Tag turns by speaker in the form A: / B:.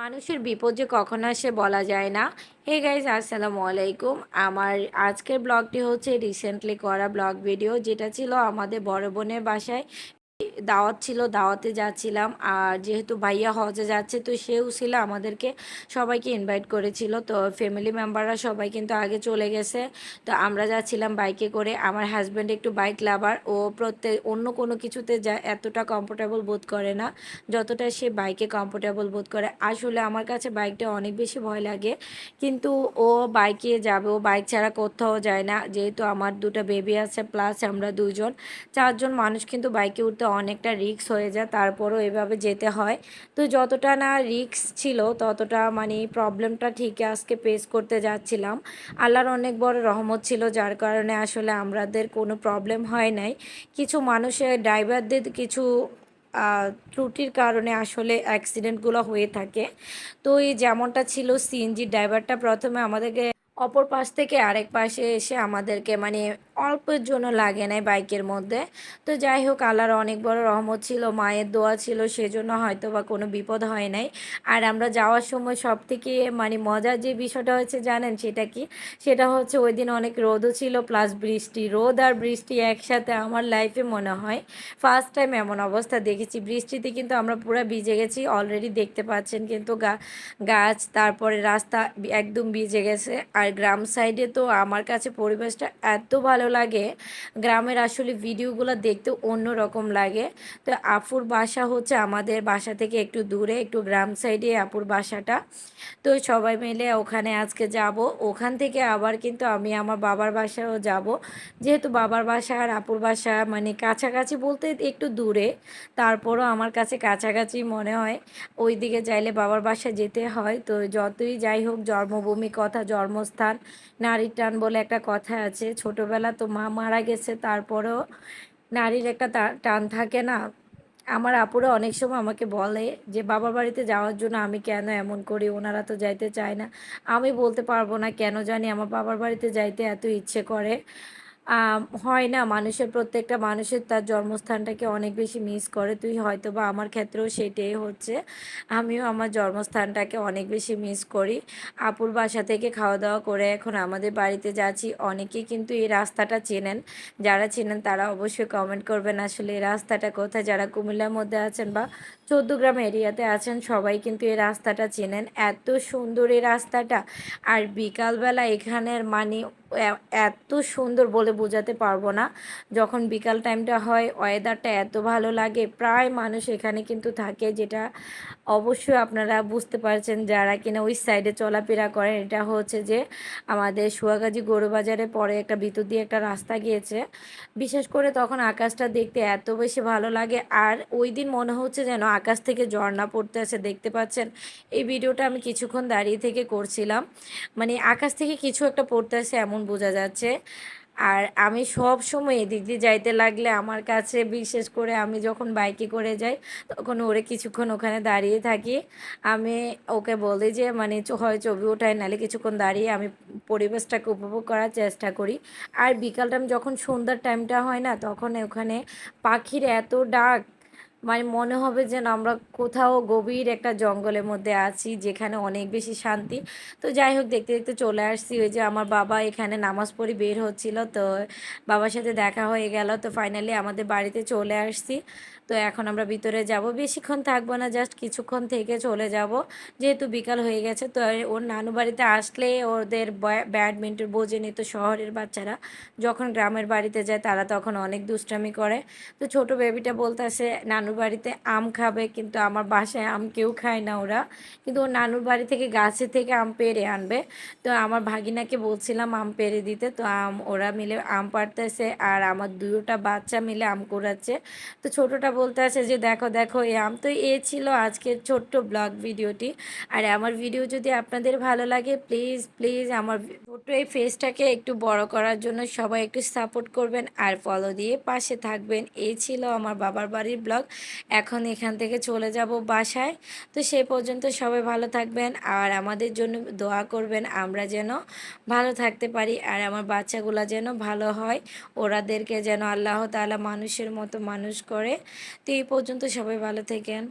A: মানুষের বিপদ যে কখন আসে বলা যায় না। হে গাইজ আসসালামু আলাইকুম। আমার আজকের ব্লগটি হচ্ছে রিসেন্টলি করা ব্লগ ভিডিও যেটা ছিল আমাদের বড় বোনের বাসায়। দাওয়াত ছিল, দাওয়াতে যাচ্ছিলাম। আর যেহেতু ভাইয়া হজে যাচ্ছে, তো সেও ছিল আমাদেরকে, সবাইকে ইনভাইট করেছিল। তো ফ্যামিলি মেম্বাররা সবাই কিন্তু আগে চলে গেছে। তো আমরা যাচ্ছিলাম বাইকে করে। আমার হাজব্যান্ড একটু বাইক লাভার ও প্রত্যেক অন্য কোনো কিছুতে যা, এতটা কমফোর্টেবল বোধ করে না, যতটা সে বাইকে কমফোর্টেবল বোধ করে। আসলে আমার কাছে বাইকটা অনেক বেশি ভয় লাগে। কিন্তু ও বাইকে যাবে, ও বাইক ছাড়া কোথাও যায় না। যেহেতু আমার দুটো বেবি আছে প্লাস আমরা দুজন চারজন মানুষ কিন্তু বাইকে উঠতে অনেকটা রিক্স হয়ে যায়, তারপরও এভাবে যেতে হয়। তো যতটা না রিক্স ছিল, ততটা মানে প্রবলেমটা ঠিক আজকে পেস করতে যাচ্ছিলাম। আল্লাহর অনেক বড় রহমত ছিল, যার কারণে আসলে আমাদের কোনো প্রবলেম হয় নাই। কিছু মানুষের ড্রাইভারদের কিছু ত্রুটির কারণে আসলে অ্যাক্সিডেন্টগুলো হয়ে থাকে। তো এই যেমনটা ছিল সিএনজি ড্রাইভারটা প্রথমে আমাদেরকে অপর পাশ থেকে আরেক পাশে এসে আমাদেরকে মানে অল্পের জন্য লাগে নাই বাইকের মধ্যে। তো যাই হোক, আল্লাহর অনেক বড় রহমত ছিল, মায়ের দোয়া ছিল, সেজন্য হয়তো বা কোনো বিপদ হয় নাই। আর আমরা যাওয়ার সময় সব থেকে মানে মজার যে বিষয়টা হচ্ছে জানেন সেটা কি? সেটা হচ্ছে ওই দিন অনেক রোদও ছিল প্লাস বৃষ্টি, রোদ আর বৃষ্টি একসাথে আমার লাইফে মনে হয়। ফার্স্ট টাইম এমন অবস্থা দেখেছি। বৃষ্টিতে কিন্তু আমরা পুরো ভিজে গেছি অলরেডি দেখতে পাচ্ছেন কিন্তু গাছ, তারপরে রাস্তা একদম ভিজে গেছে। আর গ্রাম সাইডে তো আমার কাছে পরিবেশটা এত ভালো লাগে। গ্রামের আসলে ভিডিওগুলো দেখতে অন্য রকম লাগে। তো আপুর বাসা হচ্ছে আমাদের বাসা থেকে একটু দূরে, একটু গ্রাম সাইডে আপুর বাসাটা। তো সবাই মিলে ওখানে আজকে যাব। ওখান থেকে আবার কিন্তু আমি আমার বাবার বাসায়ও যাব। যেহেতু বাবার বাসা আর আপুর বাসা মানে কাছাকাছি বলতে একটু দূরে, তারপরও আমার কাছে কাছাকাছি মনে হয়। ওই দিকে যাইলে বাবার বাসা যেতে হয়। তো যতই যাই হোক, জন্মভূমি কথা জন্মস্থান নারীর টান বলে একটা কথা আছে, ছোটোবেলা তো মা মারা গেছে, তারপরেও নারীর একটা টান থাকে না। আমার আপুরা অনেক সময় আমাকে বলে যে, বাবার বাড়িতে যাওয়ার জন্য আমি কেন এমন করি? ওনারা তো যাইতে চায় না। আমি বলতে পারব না কেন জানি আমার বাবার বাড়িতে যাইতে এত ইচ্ছে করে। হয় না মানুষের প্রত্যেকটা মানুষের তার জন্মস্থানটাকে অনেক বেশি মিস করে। তুই হয়তো বা আমার ক্ষেত্রেও সেটাই হচ্ছে। আমিও আমার জন্মস্থানটাকে অনেক বেশি মিস করি। আপুর বাসা থেকে খাওয়া দাওয়া করে এখন আমাদের বাড়িতে যাচ্ছি। অনেকেই কিন্তু এই রাস্তাটা চেনেন। যারা চেনেন তারা অবশ্যই কমেন্ট করবেন আসলে এই রাস্তাটা কোথায়? যারা কুমিল্লার মধ্যে আছেন বা চৌদ্দগ্রাম এরিয়াতে আছেন, সবাই কিন্তু এই রাস্তাটা চেনেন। এত সুন্দর এই রাস্তাটা। আর বিকালবেলা এখানের মানে এত সুন্দর বলে বোঝাতে পারব না। যখন বিকাল টাইমটা হয় ওয়েদারটা এত ভালো লাগে, প্রায় মানুষ এখানে কিন্তু থাকে, যেটা অবশ্যই আপনারা বুঝতে পারছেন যারা কিনা ওই সাইডে চলাফেরা করেন। এটা হচ্ছে যে আমাদের সুয়াগাজী গরুবাজারে পরে একটা ভিতর দিয়ে একটা রাস্তা গিয়েছে। বিশেষ করে তখন আকাশটা দেখতে এত বেশি ভালো লাগে। আর ওই দিন মনে হচ্ছে যেন আকাশ থেকে ঝর্ণা পড়তে আছে, দেখতে পাচ্ছেন? এই ভিডিওটা আমি কিছুক্ষণ দাঁড়িয়ে থেকে করছিলাম। মানে আকাশ থেকে কিছু একটা পড়তে আছে, এমন বোঝা যাচ্ছে। আর আমি সব সময় এদিক দিয়ে যাইতে লাগলে আমার কাছে বিশেষ করে আমি যখন বাইকে করে যাই, তখন ওরে কিছুক্ষণ ওখানে দাঁড়িয়ে থাকি। আমি ওকে বলি যে মানে হয় ছবি ওঠায় নালে কিছুক্ষণ দাঁড়িয়ে আমি পরিবেশটাকে উপভোগ করার চেষ্টা করি। আর বিকালটা যখন সন্ধ্যার টাইমটা হয় না, তখন ওখানে পাখির এত ডাক মানে মনে হবে যেন আমরা কোথাও গভীর একটা জঙ্গলের মধ্যে আছি, যেখানে অনেক বেশি শান্তি। তো যাই হোক, দেখতে দেখতে চলে আসছি। ওই যে আমার বাবা এখানে নামাজ পড়ি বের হচ্ছিল, তো বাবার সাথে দেখা হয়ে গেল। তো ফাইনালি আমাদের বাড়িতে চলে আসছি। তো এখন আমরা ভিতরে যাব। বেশিক্ষণ থাকব না জাস্ট কিছুক্ষণ থেকে চলে যাব। যেহেতু বিকাল হয়ে গেছে, তো ওর নানু বাড়িতে আসলে ওদের ব্যাডমিন্টন বোঝে নিত শহরের বাচ্চারা। যখন গ্রামের বাড়িতে যায়, তারা তখন অনেক দুষ্টামি করে। তো ছোট বেবিটা বলতেছে নানুর বাড়িতে আম খাবে, কিন্তু আমার বাসায় আম কেউ খায় না ওরা। কিন্তু ওর নানুর বাড়ি থেকে গাছে থেকে আম পেরে আনবে। তো আমার ভাগিনাকে বলছিলাম আম পেরে দিতে, তো আম ওরা মিলে আম পাড়তেছে আর আমার দুটা বাচ্চা মিলে আম কুড়াচ্ছে। তো ছোটোটা বলতে আছে যে, দেখো দেখো, এই আম। তো এ ছিল আজকের ছোট্ট ব্লগ ভিডিওটি। আর আমার ভিডিও যদি আপনাদের ভালো লাগে, প্লিজ প্লিজ আমার ছোট্ট এই ফেসটাকে একটু বড় করার জন্য সবাই একটু সাপোর্ট করবেন আর ফলো দিয়ে পাশে থাকবেন। এই ছিল আমার বাবার বাড়ির ব্লগ। এখন এখান থেকে চলে যাব বাসায়। তো সে পর্যন্ত সবাই ভালো থাকবেন আর আমাদের জন্য দোয়া করবেন আমরা যেন ভালো থাকতে পারি আর আমার বাচ্চাগুলো যেন ভালো হয়। ওরাদেরকে যেন আল্লাহ তালা মানুষের মতো মানুষ করে। তো এই পর্যন্ত সবাই ভালো থাকেন।